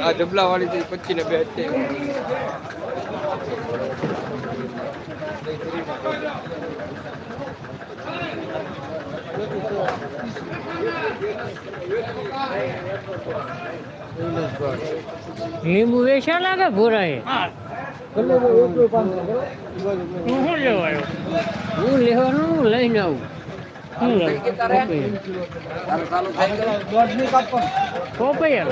આ જબલા વાળી પચી ને બે લીંબુ વેચા લાગે ભોરાએ હું લેવાયો હું લેવાનું લઈને આવું. પોપૈયા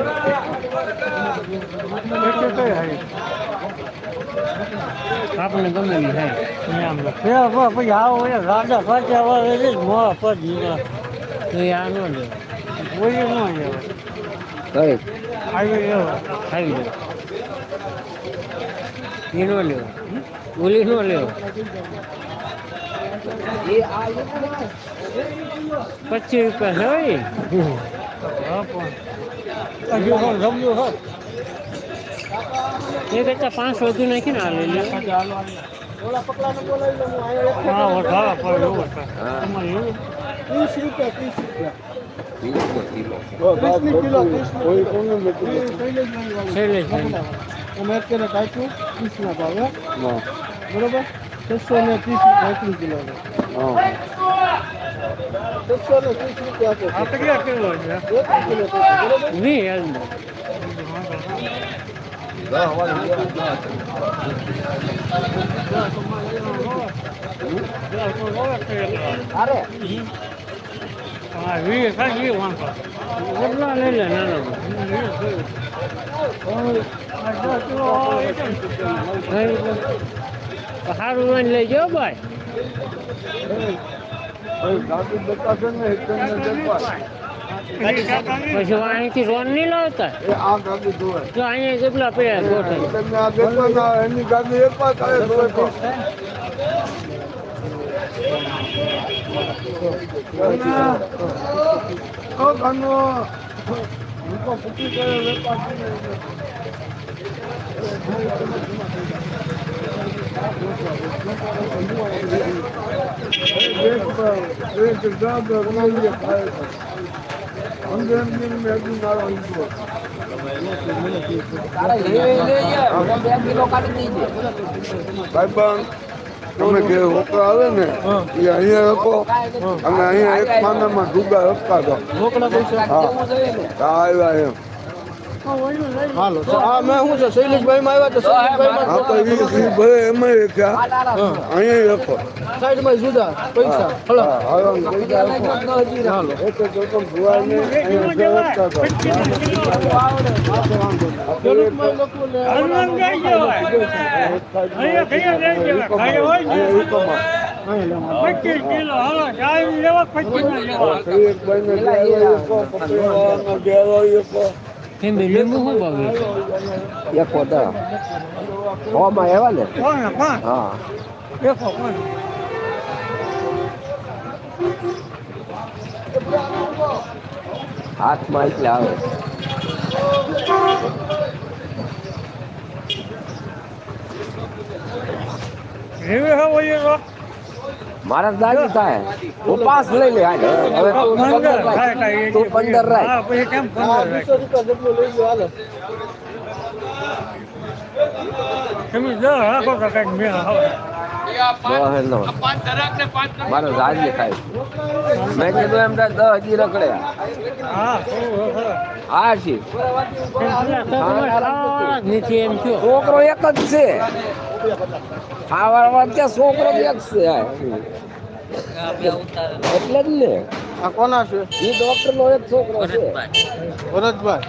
આપણે ગમે એ થાય પછી આવો રાજા ફાચ્યા વાળે છે મોડા પછી તો એ આ ન લેવાય. કોઈ ન લેવાય. આવી લેવો ખાઈ લે એ નો લેવો ઓલી નો લેવો પચીસ રૂપિયા છે હોય હજુ પણ. જમ્યું હોત એ કરતા પાંચ વધુ નાખી ને આ લે હા વધારે પડે એવું ત્રીસ રૂપિયા ત્રીસ રૂપિયા. કોઈ કોને નથી છેલ્લે છે અમે અત્યારે કાપ્યું ત્રીસના ભાવે. બરોબર? છસો ને ત્રીસ રૂપિયા એકલી કિલો હા. છસો ને ત્રીસ રૂપિયા આપે કેટલા કિલો છે? કિલો હેલ્થ અરે. હા વી ખાલી વાંકો કેટલા લઈ લે નાના સારું લઈને લઈ જાઓ ભાઈ ગાડી બતાશે ને એકદમ જગવા પછી અહીંથી રોન નહીં લાવતા એ આ ગાડી જોવે જો અહીંયા કેટલા પડ્યા ગોઠલ તમે જે રોકડા આવે ને એ અહીંયા રખો અને અહીંયા એક પાનામાં ડુગા રખતા દો રોકડા હા. હા આવ્યા એમ. હાલો તો આ મેં શું છે શૈલેષભાઈ માં આવ્યા તો શૈલેષભાઈ હા તો એ ઈ એમાં રખ્યા અહીંયા રખો સાઈડમાં જુદા પૈસા હલો હાલો એક ભુવાને. પચીસ કિલો હાલો લેવા પચીસ. એમ લીંબુ શું ભાવે? એક પોતા હોમાં એવા ને? હા. દેખો કોણ? હાથમાં એટલે આવે. રેવે મારા દાદી થાય. ઉપાસ પાસ લઈ લે હાલ. હવે તું પંદર રાખ. મારો થાય. મેં કીધું એમ થાય દસ હજી રખડ્યા. હા છો છોકરો એક જ છે. ખાવામાં ત્યાં છોકરો એક એટલે જ ને. આ કોના છે? એ ડોક્ટર એક છોકરો છે. ભરતભાઈ.